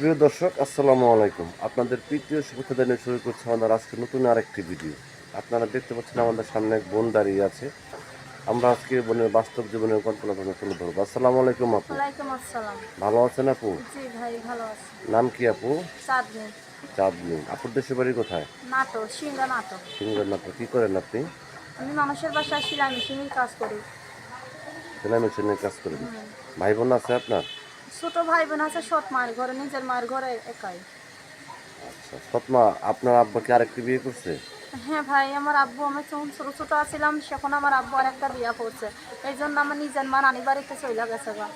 সুপ্রিয় দর্শক আসসালামু আলাইকুম। আপনাদের প্রিয় শুভেচ্ছা জানিয়ে শুরু করছে আমাদের আজকে নতুন আরেকটি ভিডিও। আপনারা দেখতে পাচ্ছেন আমাদের সামনে এক বোন দাঁড়িয়ে আছে। আমরা আজকে বোনের বাস্তব জীবনের কল্পনা করে তুলে ধরবো। আসসালামু আলাইকুম আপু। ওয়ালাইকুম আসসালাম। ভালো আছেন আপু? জি ভাই ভালো আছি। নাম কি আপু? চাঁদনি আপুর দেশের বাড়ি কোথায়? সিঙ্গার নাটক কি করেন আপনি? আমি মানুষের বাসায় সেলাই মেশিনের কাজ করি। সেলাই মেশিনের কাজ করেন। ভাই বোন আছে আপনার? ছোট ভাই বোন আছে সৎ মায়ের ঘরে নিজের মায়ের ঘরে একাই। আচ্ছা সৎমা আপনার আব্বা কি আরেকটি বিয়ে করছে? হ্যাঁ ভাই আমার আব্বু আমি যখন ছোটো ছোটো আছিলাম সেখন আমার আব্বু আরেকটা বিয়া করছে। এই জন্য আমার নিজের মা নানি বাড়িতে চলে গেছে গা।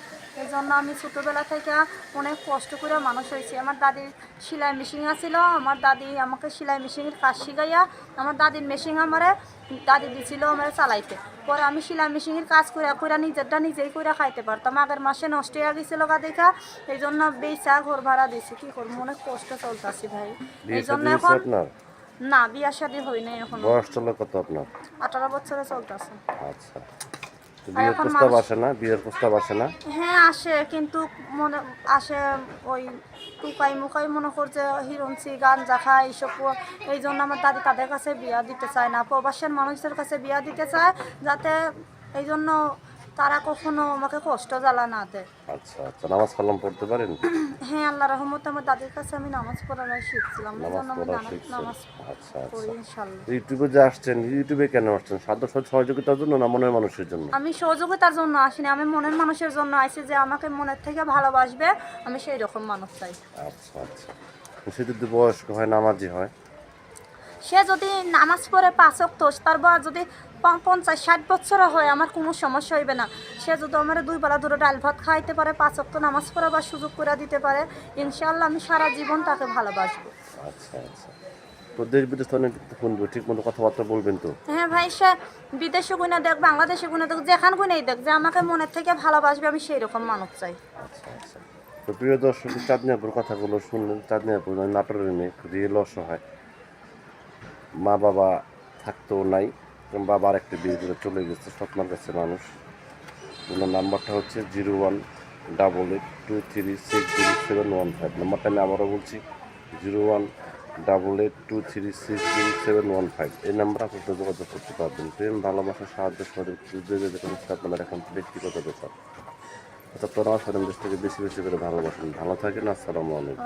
এই জন্য আমি ছোটোবেলা থেকে অনেক কষ্ট করে মানুষ হয়েছি। আমার দাদির সেলাই মেশিন আছিল আমার দাদি আমাকে সেলাই মেশিনের কাজ শিখাইয়া আমার দাদির মেশিন আমারে দাদি দিছিল আমার চালাইতে। পরে আমি সেলাই মেশিনের কাজ করে করে নিজেরটা নিজেই করে খাইতে পারতাম। আগের মাসে নষ্ট হয়ে গেছিল গা দেখা এই জন্য বেচা ঘর ভাড়া দিছি। কি করব? অনেক কষ্ট চলতেছি ভাই। এই জন্য এখন না বিয়া শাদী হয় নাই এখন। বয়স চলে কত আপনার? আঠারো বছরে চলতেছে। আচ্ছা। বিয়ের প্রস্তাব আসে না বিয়ের প্রস্তাব আসে না? হ্যাঁ আসে কিন্তু মনে আসে ওই টুকাই মুকাই মনে করছে হিরণসি গান জাখা এইসব এই জন্য আমার দাদি তাদের কাছে বিয়া দিতে চায় না। প্রবাসের মানুষদের কাছে বিয়া দিতে চায় যাতে এই জন্য তারা কখনো আমাকে কষ্ট জ্বালা না দেয়। আচ্ছা আচ্ছা নামাজ কালাম পড়তে পারেন? হ্যাঁ আল্লাহ রহমতে আমার দাদির কাছে আমি নামাজ পড়ানো শিখছিলাম নামাজ পড়া নামাজ- নামাজ আচ্ছা আচ্ছা। ইউটিউবে যে আসছেন ইউটিউবে কেন আসছেন? সাধ্য সহ- সহযোগিতার জন্য না মনের মানুষের জন্য? আমি সহযোগিতার জন্য আসিনি আমি মনের মানুষের জন্য আইছি যে আমাকে মনের থেকে ভালোবাসবে আমি সেই রকম মানুষ চাই। আচ্ছা আচ্ছা। সে যদি বয়স্ক হয় নামাজি হয়? সে যদি নামাজ পড়ে পাঁচক তোষ তার যদি পঞ্চাশ ষাট বছর হয় আমার কোনো সমস্যা হইবে না। সে যদি আমার দুই বেলা দুটো ডাল ভাত খাইতে পারে পাঁচ তো নামাজ পড়াবার সুযোগ করে দিতে পারে ইনশাল্লাহ আমি সারা জীবন তাকে ভালোবাসবো। আচ্ছা আচ্ছা। তো দেশ বিদেশ তো অনেক শুনব ঠিক মতো কথাবার্তা বলবেন তো? হ্যাঁ ভাই সে বিদেশে গুণে দেখ বাংলাদেশে গুণে দেখ যেখান গুণেই দেখ যে আমাকে মনের থেকে ভালোবাসবে আমি সেই রকম মানুষ চাই। আচ্ছা আচ্ছা। তো প্রিয় দর্শক চাঁদনিয়াপুর কথাগুলো শুনলেন চাঁদনিয়াপুর নাটোরের মেয়ে রিয়েল অসহায় মা বাবা থাকতেও নাই বাবা আর একটা বিয়ে করে চলে গেছে, স্বপ্নার কাছে মানুষ। ওনার নাম্বারটা হচ্ছে zero one double eight two three six zero seven one five. নাম্বারটা আমি আবারও বলছি, zero one double eight two three six zero seven one five. এই নাম্বার আপনাদের যোগাযোগ করতে পারবেন। প্রেম, ভালোবাসা, সাহায্য, সহযোগ যে কোনো আপনারা এখন ব্যক্তিগত ব্যাপার। অর্থাৎ আমার দেশ থেকে বেশি বেশি করে ভালোবাসেন। ভালো থাকেন, আসসালামু আলাইকুম।